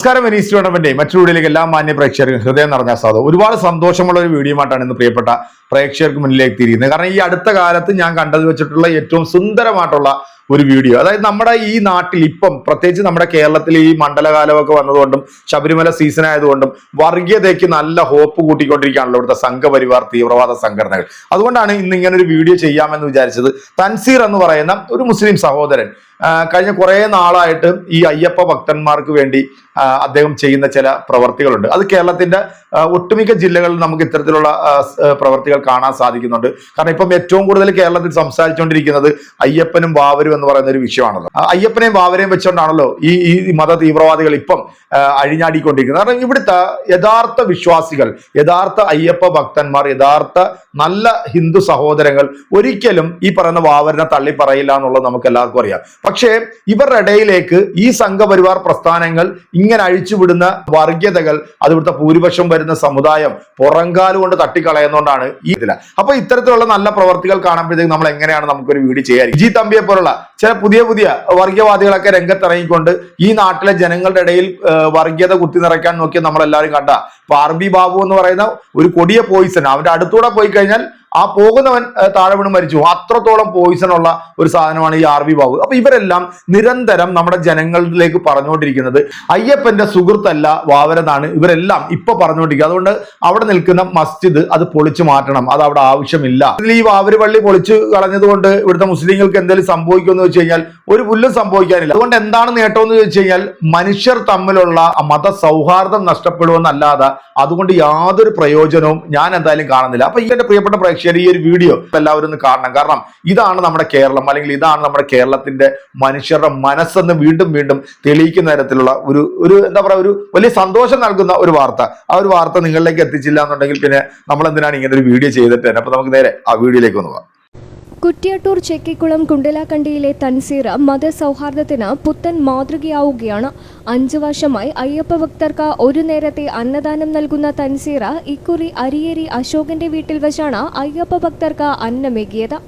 നമസ്കാരം Venice tournament മറ്റൊരു വീഡിയോയിലേക്ക് എല്ലാ മാന്യ പ്രേക്ഷകർക്കും ഹൃദയം നിറഞ്ഞ സ്വാഗതം ഒരുപാട് സന്തോഷമുള്ള ഒരു വീഡിയോ ആയിട്ടാണ് ഇന്ന് പ്രിയപ്പെട്ട പ്രേക്ഷകർക്ക് മുന്നിലേക്ക് തിരിയുന്നത്. കാരണം ഈ അടുത്ത കാലത്ത് ഞാൻ കണ്ടത് വെച്ചിട്ടുള്ള ഏറ്റവും സുന്ദരമായിട്ടുള്ള ഒരു വീഡിയോ. അതായത് നമ്മുടെ ഈ നാട്ടിൽ ഇപ്പം പ്രത്യേകിച്ച് നമ്മുടെ കേരളത്തിൽ ഈ മണ്ഡലകാലമൊക്കെ വന്നതുകൊണ്ടും ശബരിമല സീസൺ ആയതുകൊണ്ടും വർഗീയതയ്ക്ക് നല്ല ഹോപ്പ് കൂട്ടിക്കൊണ്ടിരിക്കുകയാണല്ലോ ഇവിടുത്തെ സംഘപരിവാർ തീവ്രവാദ സംഘടനകൾ. അതുകൊണ്ടാണ് ഇന്ന് ഇങ്ങനെ ഒരു വീഡിയോ ചെയ്യാമെന്ന് വിചാരിച്ചത് തൻസീർ എന്ന് പറയുന്ന ഒരു മുസ്ലിം സഹോദരൻ. കഴിഞ്ഞ കുറേ നാളായിട്ട് ഈ അയ്യപ്പ ഭക്തന്മാർക്ക് വേണ്ടി അദ്ദേഹം ചെയ്യുന്ന ചില പ്രവർത്തികളുണ്ട്. അത് കേരളത്തിന്റെ ഒട്ടുമിക്ക ജില്ലകളിൽ നമുക്ക് ഇത്തരത്തിലുള്ള പ്രവർത്തികൾ കാണാൻ സാധിക്കുന്നുണ്ട്. കാരണം ഇപ്പം ഏറ്റവും കൂടുതൽ കേരളത്തിൽ സംസാരിച്ചുകൊണ്ടിരിക്കുന്നത് അയ്യപ്പനും വാവരും എന്ന് പറയുന്ന ഒരു വിഷയമാണല്ലോ. അയ്യപ്പനെയും വാവരെയും വെച്ചുകൊണ്ടാണല്ലോ ഈ ഈ മത തീവ്രവാദികൾ ഇപ്പം അഴിഞ്ഞാടിക്കൊണ്ടിരിക്കുന്നത്. കാരണം ഇവിടുത്തെ യഥാർത്ഥ വിശ്വാസികൾ യഥാർത്ഥ അയ്യപ്പ ഭക്തന്മാർ യഥാർത്ഥ നല്ല ഹിന്ദു സഹോദരങ്ങൾ ഒരിക്കലും ഈ പറയുന്ന വാവരനെ തള്ളി പറയില്ല എന്നുള്ളത് നമുക്ക് എല്ലാവർക്കും അറിയാം. പക്ഷേ ഇവരുടെ ഇടയിലേക്ക് ഈ സംഘപരിവാർ പ്രസ്ഥാനങ്ങൾ ഇങ്ങനെ അഴിച്ചുവിടുന്ന വർഗീയതകൾ അതിവിടുത്തെ ഭൂരിപക്ഷം വരുന്ന സമുദായം പുറങ്കാലുകൊണ്ട് തട്ടിക്കളയുന്നതുകൊണ്ടാണ് ഇതില അപ്പൊ ഇത്തരത്തിലുള്ള നല്ല പ്രവർത്തികൾ കാണുമ്പോഴത്തേക്ക് നമ്മൾ എങ്ങനെയാണ് നമുക്കൊരു വീട് ചെയ്യാൻ ജി തമ്പിയെ പോലുള്ള ചില പുതിയ പുതിയ വർഗീയവാദികളൊക്കെ രംഗത്തിറങ്ങിക്കൊണ്ട് ഈ നാട്ടിലെ ജനങ്ങളുടെ ഇടയിൽ വർഗീയത കുത്തി നിറയ്ക്കാൻ നോക്കിയ നമ്മളെല്ലാവരും കണ്ട ഇപ്പൊ ആർ ബി ബാബു എന്ന് പറയുന്ന ഒരു കൊടിയ പോയിസൺ അവന്റെ അടുത്തൂടെ പോയി കഴിഞ്ഞാൽ ആ പോകുന്നവൻ താഴെ വീണ് മരിച്ചു. അത്രത്തോളം പോയിസൺ ഉള്ള ഒരു സാധനമാണ് ഈ ആർ വി ബാബു. അപ്പൊ ഇവരെല്ലാം നിരന്തരം നമ്മുടെ ജനങ്ങളിലേക്ക് പറഞ്ഞുകൊണ്ടിരിക്കുന്നത് അയ്യപ്പന്റെ സുഹൃത്തല്ല വാവരെന്നാണ് ഇവരെല്ലാം ഇപ്പൊ പറഞ്ഞുകൊണ്ടിരിക്കുക അതുകൊണ്ട് അവിടെ നിൽക്കുന്ന മസ്ജിദ് അത് പൊളിച്ചു മാറ്റണം. അത് അവിടെ ആവശ്യമില്ല. ഇതിൽ ഈ വാവര് പള്ളി പൊളിച്ചു കളഞ്ഞതുകൊണ്ട് ഇവിടുത്തെ മുസ്ലിങ്ങൾക്ക് എന്തെങ്കിലും സംഭവിക്കുമെന്ന് വെച്ച് കഴിഞ്ഞാൽ ഒരു പുല്ലും സംഭവിക്കാനില്ല. അതുകൊണ്ട് എന്താണ് നേട്ടം എന്ന് വെച്ച് കഴിഞ്ഞാൽ മനുഷ്യർ തമ്മിലുള്ള മത സൗഹാർദ്ദം നഷ്ടപ്പെടുമെന്നല്ലാതെ അതുകൊണ്ട് യാതൊരു പ്രയോജനവും ഞാൻ എന്തായാലും കാണുന്നില്ല. അപ്പൊ ഈ എന്റെ പ്രിയപ്പെട്ട പ്രേക്ഷകർ ഒരു വീഡിയോ എല്ലാവരും ഒന്ന് കാണണം. കാരണം ഇതാണ് നമ്മുടെ കേരളം അല്ലെങ്കിൽ ഇതാണ് നമ്മുടെ കേരളത്തിന്റെ മനുഷ്യരുടെ മനസ്സെന്ന് വീണ്ടും വീണ്ടും തെളിയിക്കുന്ന തരത്തിലുള്ള ഒരു ഒരു എന്താ പറയുക ഒരു വലിയ സന്തോഷം നൽകുന്ന ഒരു വാർത്ത. ആ ഒരു വാർത്ത നിങ്ങളിലേക്ക് എത്തിച്ചില്ല എന്നുണ്ടെങ്കിൽ പിന്നെ നമ്മൾ എന്തിനാണ് ഇങ്ങനെ ഒരു വീഡിയോ ചെയ്തിട്ട് തന്നെ അപ്പൊ നമുക്ക് നേരെ ആ വീഡിയോയിലേക്ക് ഒന്ന് പോകാം. കുറ്റ്യാട്ടൂർ ചെക്കിക്കുളം കുണ്ടലാക്കണ്ടിയിലെ തൻസീർ മതസൗഹാർദ്ദത്തിന് പുത്തൻ മാതൃകയാവുകയാണ്. അഞ്ചു വർഷമായി അയ്യപ്പ ഭക്തർക്ക് ഒരു നേരത്തെ അന്നദാനം നൽകുന്ന തൻസീർ ഇക്കുറി അരിയേരി അശോകന്റെ വീട്ടിൽ വെച്ചാണ് അയ്യപ്പ ഭക്തർക്ക് അന്നമേകിയത്.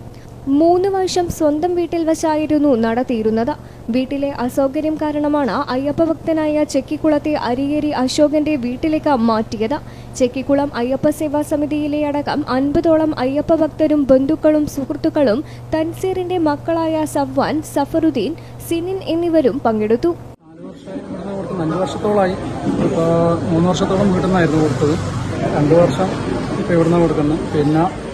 മൂന്ന് വർഷം സ്വന്തം വീട്ടിൽ വച്ചായിരുന്നു നടത്തിയിരുന്നത്. വീട്ടിലെ അസൗകര്യം കാരണമാണ് അയ്യപ്പഭക്തനായ ചെക്കിക്കുളത്തെ അരിയേരി അശോകന്റെ വീട്ടിലേക്ക് മാറ്റിയത്. ചെക്കിക്കുളം അയ്യപ്പ സേവാ സമിതിയിലെ അടക്കം അൻപതോളം അയ്യപ്പ ഭക്തരും ബന്ധുക്കളും സുഹൃത്തുക്കളും തൻസീറിന്റെ മക്കളായ സവ്വാൻ സഫറുദ്ദീൻ സിനിൻ എന്നിവരും പങ്കെടുത്തു. അഞ്ച് വർഷം ഇവിടുന്ന് കൊടുക്കുന്നു പിന്നെ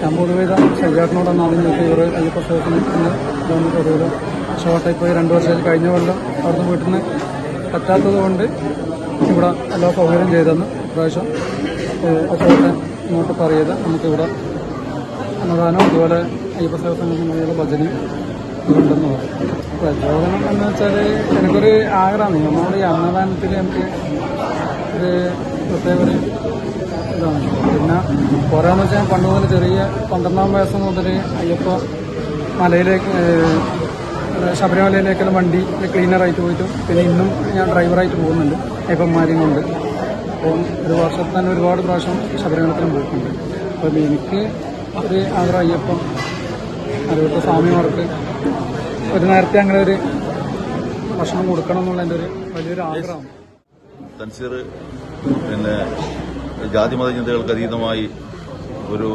ഞാൻ പൊതുവെ ഇത് ശരിയാട്ടിനോടൊന്നും ആദ്യം ചോദിച്ചു ഇവർ അയ്യപ്പ സേവത്തിന് ഇതൊന്ന് പൊതുവെ ഷോർട്ടായി പോയി രണ്ട് വർഷത്തിൽ കഴിഞ്ഞ കൊല്ലം അവിടുന്ന് വീട്ടിൽ നിന്ന് പറ്റാത്തത് കൊണ്ട് ഇവിടെ എല്ലാ സൗകര്യം ചെയ്തെന്ന് പ്രാവശ്യം അശോകൻ ഇങ്ങോട്ട് പറയത് നമുക്കിവിടെ അന്നദാനം അതുപോലെ അയ്യപ്പ സേവ സംഘടനയുടെ ഭജനയും ഇതുണ്ടെന്ന് പറയും. പ്രചോദനം എന്ന് വെച്ചാൽ എനിക്കൊരു ആഗ്രഹമാണ്. നമ്മുടെ ഈ അന്നദാനത്തിൽ എനിക്ക് ഒരു പ്രത്യേക ഒരു ഇതാണ്. പിന്നെ പോരാന്ന് വെച്ചാൽ പണ്ട് മുതൽ ചെറിയ പന്ത്രണ്ടാം വയസ്സ് മുതൽ അയ്യപ്പ മലയിലേക്ക് ശബരിമലയിലേക്കുള്ള വണ്ടി ക്ലീനറായിട്ട് പോയിട്ടും പിന്നെ ഇന്നും ഞാൻ ഡ്രൈവറായിട്ട് പോകുന്നുണ്ട് അയ്യപ്പന്മാരെയും കൊണ്ട്. അപ്പോൾ ഒരു വർഷത്തിൽ തന്നെ ഒരുപാട് പ്രാവശ്യം ശബരിമലത്തിലും പോയിട്ടുണ്ട്. അപ്പോൾ എനിക്ക് ഒരു ആഗ്രഹം അയ്യപ്പം അതുപോലത്തെ സ്വാമിമാർക്ക് ഒരു നേരത്തെ അങ്ങനെ ഒരു ഭക്ഷണം കൊടുക്കണം എന്നുള്ള എന്റെ ഒരു വലിയൊരു ആഗ്രഹം തൻസീർ പിന്നെ ജാതി മതചിന്തകൾക്ക് അതീതമായി ഒരു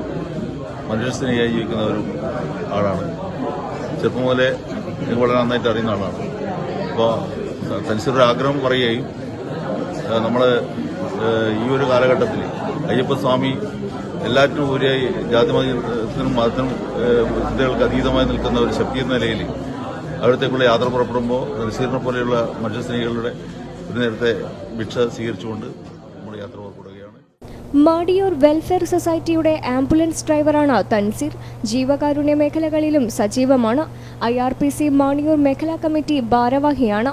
മനുഷ്യസ്നേഹിയായി ജീവിക്കുന്ന ഒരു ആളാണ്. ചെറുപ്പം മുതലേ എനിക്ക് വളരെ നന്നായിട്ട് അറിയുന്ന ആളാണ്. അപ്പോൾ തൻസീറുടെ ആഗ്രഹം പറയുകയും നമ്മൾ ഈ ഒരു കാലഘട്ടത്തിൽ അയ്യപ്പസ്വാമി എല്ലാറ്റിനും ഉപരിയായി ജാതി മതത്തിനും മതത്തിനും ചിന്തകൾക്ക് അതീതമായി നിൽക്കുന്ന ഒരു ശക്തി എന്ന നിലയിൽ അവിടത്തേക്കുള്ള യാത്ര പുറപ്പെടുമ്പോൾ നസീറിനെ പോലെയുള്ള മനുഷ്യസ്നേഹികളുടെ ഒരു നേരത്തെ ഭിക്ഷ സ്വീകരിച്ചുകൊണ്ട് നമ്മൾ യാത്ര പുറപ്പെടുകയാണ്. മാടിയൂർ വെൽഫെയർ സൊസൈറ്റിയുടെ ആംബുലൻസ് ഡ്രൈവറാണ് തൻസീർ. ജീവകാരുണ്യ മേഖലകളിലും സജീവമാണ്. I R P C Maniyoor മേഖലാ കമ്മിറ്റി ഭാരവാഹിയാണ്.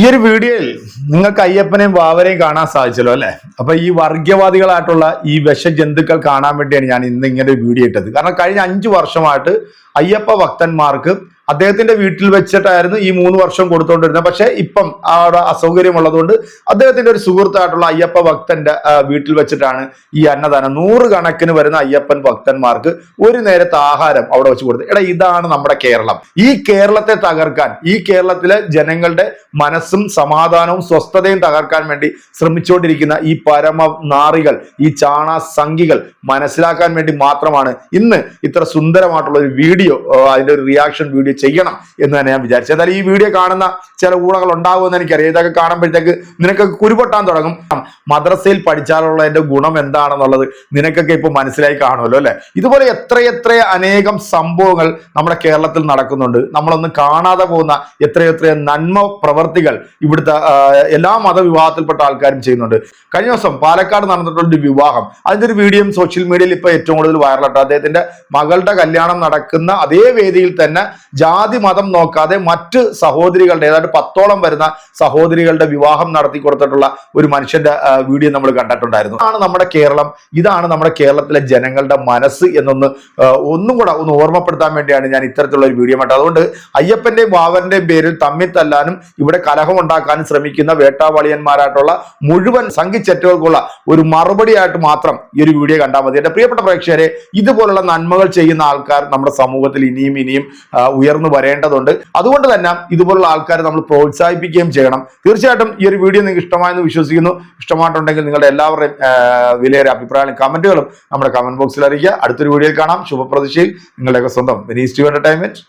ഈ ഒരു വീഡിയോയിൽ നിങ്ങൾക്ക് അയ്യപ്പനെയും വാവരെയും കാണാൻ സാധിച്ചല്ലോ അല്ലെ? അപ്പൊ ഈ വർഗീയവാദികളായിട്ടുള്ള ഈ വിഷജന്തുക്കൾ കാണാൻ വേണ്ടിയാണ് ഞാൻ ഇന്ന് ഇങ്ങനെ ഒരു വീഡിയോ ഇട്ടത്. കാരണം കഴിഞ്ഞ അഞ്ചു വർഷമായിട്ട് അയ്യപ്പ ഭക്തന്മാർക്ക് അദ്ദേഹത്തിന്റെ വീട്ടിൽ വെച്ചിട്ടായിരുന്നു ഈ മൂന്ന് വർഷം കൊടുത്തുകൊണ്ടിരുന്നത് പക്ഷെ ഇപ്പം അവിടെ അസൗകര്യം ഉള്ളതുകൊണ്ട് അദ്ദേഹത്തിന്റെ ഒരു സുഹൃത്തായിട്ടുള്ള അയ്യപ്പ ഭക്തന്റെ വീട്ടിൽ വെച്ചിട്ടാണ് ഈ അന്നദാനം. നൂറുകണക്കിന് വരുന്ന അയ്യപ്പൻ ഭക്തന്മാർക്ക് ഒരു നേരത്തെ ആഹാരം അവിടെ വെച്ച് കൊടുത്തത് എടാ ഇതാണ് നമ്മുടെ കേരളം. ഈ കേരളത്തെ തകർക്കാൻ ഈ കേരളത്തിലെ ജനങ്ങളുടെ മനസ്സും സമാധാനവും സ്വസ്ഥതയും തകർക്കാൻ വേണ്ടി ശ്രമിച്ചുകൊണ്ടിരിക്കുന്ന ഈ പരമ നാറികൾ ഈ ചാണ സംഖികൾ മനസ്സിലാക്കാൻ വേണ്ടി മാത്രമാണ് ഇന്ന് ഇത്ര സുന്ദരമായിട്ടുള്ള ഒരു വീഡിയോ അതിന്റെ ഒരു റിയാക്ഷൻ വീഡിയോ ചെയ്യണം എന്ന് തന്നെ ഞാൻ വിചാരിച്ചു. എന്തായാലും ഈ വീഡിയോ കാണുന്ന ചില ഊളകൾ ഉണ്ടാകുമെന്ന് എനിക്കറിയാം. ഇതൊക്കെ കാണുമ്പോഴത്തേക്ക് നിനക്കൊക്കെ കുരുപൊട്ടാൻ തുടങ്ങും. മദ്രസയിൽ പഠിച്ചാലുള്ളതിന്റെ ഗുണം എന്താണെന്നുള്ളത് നിനക്കൊക്കെ ഇപ്പൊ മനസ്സിലായി കാണുമല്ലോ അല്ലെ? ഇതുപോലെ എത്രയെത്ര അനേകം സംഭവങ്ങൾ നമ്മുടെ കേരളത്തിൽ നടക്കുന്നുണ്ട്. നമ്മളൊന്നും കാണാതെ പോകുന്ന എത്രയെത്ര നന്മ പ്രവർത്തികൾ ഇവിടുത്തെ എല്ലാ മതവിഭാഗത്തിൽപ്പെട്ട ആൾക്കാരും ചെയ്യുന്നുണ്ട്. കഴിഞ്ഞ ദിവസം പാലക്കാട് നടന്നിട്ടുള്ള വിവാഹം. അതിന്റെ ഒരു വീഡിയോയും സോഷ്യൽ മീഡിയയിൽ ഇപ്പൊ ഏറ്റവും കൂടുതൽ വൈറലായിട്ട് അദ്ദേഹത്തിന്റെ മകളുടെ കല്യാണം നടക്കുന്ന അതേ വേദിയിൽ തന്നെ ജാതി മതം നോക്കാതെ മറ്റ് സഹോദരികളുടെ ഏതാണ്ട് പത്തോളം വരുന്ന സഹോദരികളുടെ വിവാഹം നടത്തി കൊടുത്തിട്ടുള്ള ഒരു മനുഷ്യന്റെ വീഡിയോ നമ്മൾ കണ്ടിട്ടുണ്ടായിരുന്നു. ആണ് നമ്മുടെ കേരളം. ഇതാണ് നമ്മുടെ കേരളത്തിലെ ജനങ്ങളുടെ മനസ്സ് എന്നൊന്ന് ഒന്നും കൂടെ ഒന്ന് ഓർമ്മപ്പെടുത്താൻ വേണ്ടിയാണ് ഞാൻ ഇത്തരത്തിലുള്ള ഒരു വീഡിയോ മാറ്റം അതുകൊണ്ട് അയ്യപ്പന്റെയും വാവന്റെയും പേരിൽ തമ്മിൽ തല്ലാനും ഇവിടെ കലഹം ഉണ്ടാക്കാനും ശ്രമിക്കുന്ന വേട്ടാവളിയന്മാരായിട്ടുള്ള മുഴുവൻ സംഘിച്ചെറ്റുകൾക്കുള്ള ഒരു മറുപടിയായിട്ട് മാത്രം ഈ ഒരു വീഡിയോ കണ്ടാൽ മതി. എന്റെ പ്രിയപ്പെട്ട പ്രേക്ഷകരെ ഇതുപോലുള്ള നന്മകൾ ചെയ്യുന്ന ആൾക്കാർ നമ്മുടെ സമൂഹത്തിൽ ഇനിയും ഇനിയും ആ, ഉയർന്നു വരേണ്ടതുണ്ട്. അതുകൊണ്ട് തന്നെ ഇതുപോലുള്ള ആൾക്കാരെ നമ്മൾ പ്രോത്സാഹിപ്പിക്കുകയും ചെയ്യണം. തീർച്ചയായിട്ടും ഈ ഒരു വീഡിയോ നിങ്ങൾക്ക് ഇഷ്ടമായെന്ന് വിശ്വസിക്കുന്നു. ഇഷ്ടമായിട്ടുണ്ടെങ്കിൽ നിങ്ങളുടെ എല്ലാവരുടെയും വിലയേറെ അഭിപ്രായങ്ങളും കമന്റുകളും നമ്മുടെ കമന്റ് ബോക്സിൽ അറിയിക്കുക. അടുത്തൊരു വീഡിയോയിൽ കാണാം. ശുഭപ്രതീക്ഷയിൽ. നിങ്ങളുടെയൊക്കെ സ്വന്തം വിനീസ് എന്റർടൈൻമെന്റ്.